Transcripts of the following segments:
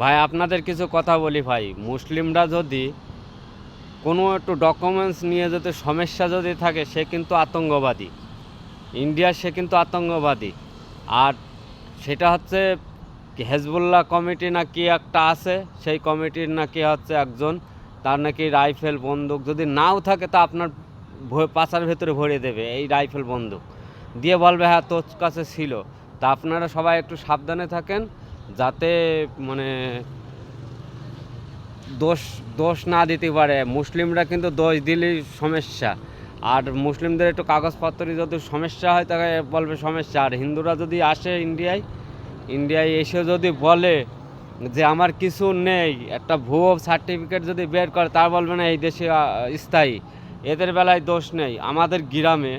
ভাই, আপনাদের কিছু কথা বলি ভাই। মুসলিমরা যদি কোনো একটু ডকুমেন্টস নিয়ে যদি সমস্যা যদি থাকে, সে কিন্তু আতঙ্কবাদী। ইন্ডিয়া সে কিন্তু আতঙ্কবাদী। আর সেটা হচ্ছে হেজবুল্লাহ কমিটি না কি একটা আছে, সেই কমিটির না নাকি হচ্ছে একজন, তার নাকি রাইফেল বন্দুক যদি নাও থাকে, তা আপনার পাছার ভেতরে ভরে দেবে, এই রাইফেল বন্দুক। দিয়ে বলবে হ্যাঁ তোর কাছে ছিল। তা আপনারা সবাই একটু সাবধানে থাকেন। যাতে মানে দোষ দোষ না দিতে পারে। মুসলিমরা কিন্তু দোষ দিলেই সমস্যা। আর মুসলিমদের একটু কাগজপত্রে যদি সমস্যা হয়, তাকে বলবে সমস্যা। আর হিন্দুরা যদি আসে ইন্ডিয়ায় ইন্ডিয়ায় এসে যদি বলে যে আমার কিছু নেই, একটা ভুয়ো সার্টিফিকেট যদি বের করে, তার বলবে না, এই দেশে স্থায়ী। এদের বেলায় দোষ নেই। আমাদের গ্রামে,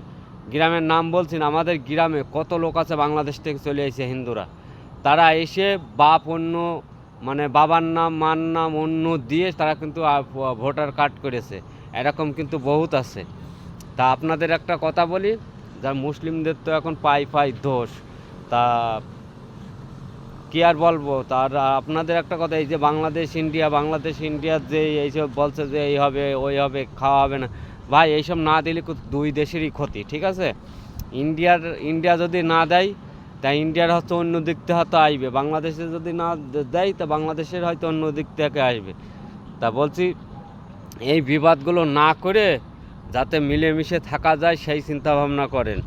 গ্রামের নাম বলছি না, আমাদের গ্রামে কত লোক আছে বাংলাদেশ থেকে চলে এসেছে হিন্দুরা। তারা এসে বাপ, অন্য মানে বাবার নাম, মার নাম, অন্য দিয়ে তারা কিন্তু ভোটার কার্ড করেছে। এরকম কিন্তু বহুত আছে। তা আপনাদের একটা কথা বলি যা মুসলিমদের তো এখন পাই পাই দোষ, তা কি আর বলব? তার, আপনাদের একটা কথা, এই যে বাংলাদেশ, ইন্ডিয়া, বাংলাদেশ ইন্ডিয়ার যে এইসব বলছে যে এই হবে, ওই হবে, খাওয়া হবে না। ভাই, এইসব না দিলে দুই দেশেরই ক্ষতি, ঠিক আছে? ইন্ডিয়ার, ইন্ডিয়া যদি না দেয় তা ইন্ডিয়ার হয়তো অন্য দিক থেকে হয়তো আসবে বাংলাদেশে যদি না দেয়, তা বাংলাদেশের হয়তো অন্য দিক থেকে আসবে তা বলছি, এই বিবাদগুলো না করে যাতে মিলেমিশে থাকা যায়, সেই চিন্তা ভাবনা করেন।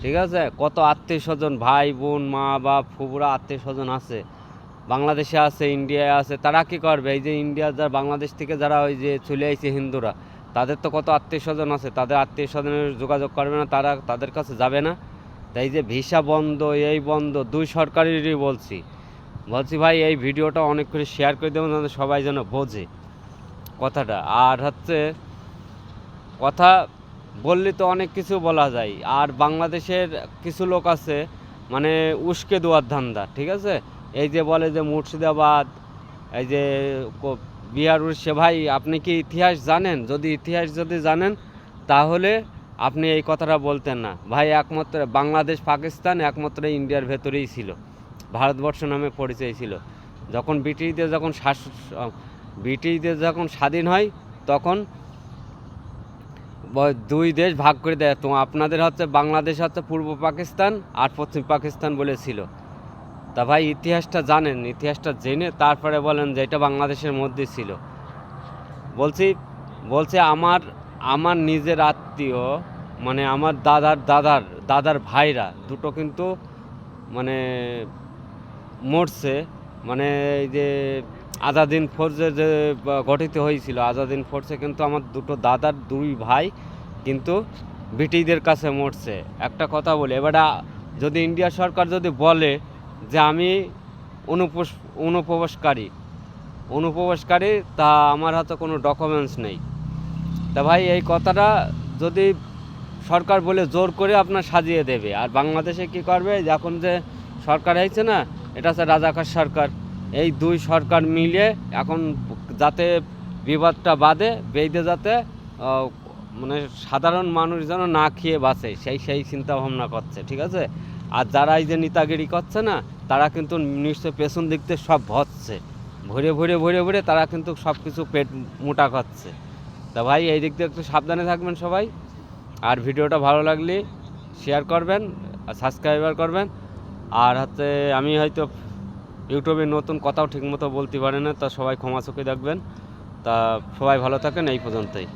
ঠিক আছে? কত আত্মীয় স্বজন ভাই, বোন, মা, বাপ ফুবুরা আত্মীয় স্বজন আছে। বাংলাদেশে আছে, ইন্ডিয়ায় আছে, তারা কি করবে? এই যে ইন্ডিয়া যারা বাংলাদেশ থেকে যারা ওই যে চলে আইছে হিন্দুরা, তাদের তো কত আত্মীয় স্বজন আছে? তাদের আত্মীয় স্বজনের যোগাযোগ করবে না, তারা তাদের কাছে যাবে না? তাই যে ভিসা বন্ধ, এই বন্ধ, দুই সরকারেরই বলছি। বলছি ভাই, এই ভিডিওটা অনেক করে শেয়ার করে দেবেন যাতে সবাই যেন বোঝে কথাটা। আর হচ্ছে, কথা বললে তো অনেক কিছু বলা যায়। আর বাংলাদেশের কিছু লোক আছে মানে উস্কে দেওয়ার ধান্দা, ঠিক আছে? এই যে বলে যে মুর্শিদাবাদ, এই যে বিহার উড়িষ্যা। ভাই, আপনি কি ইতিহাস জানেন? যদি ইতিহাস যদি জানেন, তাহলে আপনি এই কথাটা বলতেন না। ভাই, একমাত্র বাংলাদেশ, পাকিস্তান, একমাত্র ইন্ডিয়ার ভেতরেই ছিল। ভারতবর্ষ নামে পরিচয় ছিল। যখন ব্রিটিশদের যখন শাস ব্রিটিশদের যখন স্বাধীন হয়, তখন দুই দেশ ভাগ করে দেয়। তো আপনাদের হচ্ছে বাংলাদেশ হচ্ছে পূর্ব পাকিস্তান আর পশ্চিম পাকিস্তান বলেছিল তা ভাই, ইতিহাসটা জানেন, ইতিহাসটা জেনে তারপরে বলেন যে এটা বাংলাদেশের মধ্যে ছিল। বলছি, বলছে আমার আমার নিজের আত্মীয় মানে আমার দাদার দাদার দাদার ভাইরা দুটো কিন্তু মানে মরছে। মানে এই যে আজাদিন ফোর্সে যে গঠিত হয়েছিল, আজাদিন ফোর্সে কিন্তু আমার দুটো দাদার দুই ভাই কিন্তু ব্রিটিশদের কাছে মরছে। একটা কথা বলি, এবারে যদি ইন্ডিয়া সরকার যদি বলে যে আমি অনুপোষ, অনুপ্রবেশকারী অনুপ্রবেশকারী তা আমার হাতে কোনো ডকুমেন্টস নেই। তা ভাই, এই কথাটা যদি সরকার বলে জোর করে আপনার সাজিয়ে দেবে। আর বাংলাদেশে কি করবে? এখন যে সরকার হয়েছে না, এটা হচ্ছে রাজাকার সরকার। এই দুই সরকার মিলে এখন যাতে বিবাদটা বাদে বেঁধে যাতে মানে সাধারণ মানুষ যেন না খেয়ে বাঁচে, সেই সেই চিন্তা ভাবনা করছে, ঠিক আছে? আর যারা এই যে নেতাগিরি করছে না, তারা কিন্তু নিশ্চয় পেছন দিক থেকে সব ভরছে ভরে ভরে ভরে ভরে তারা কিন্তু সব কিছু পেট মোটা করছে। তা ভাই, এই দিক দিয়ে একটু সাবধানে থাকবেন সবাই। আর ভিডিওটা ভালো লাগলে শেয়ার করবেন সাবস্ক্রাইবার করবেন। আর হচ্ছে আমি হয়তো ইউটিউবে নতুন কথাও ঠিকমতো বলতে পারি না, তা সবাই ক্ষমা চোখে দেখবেন তা সবাই ভালো থাকেন, এই পর্যন্তই।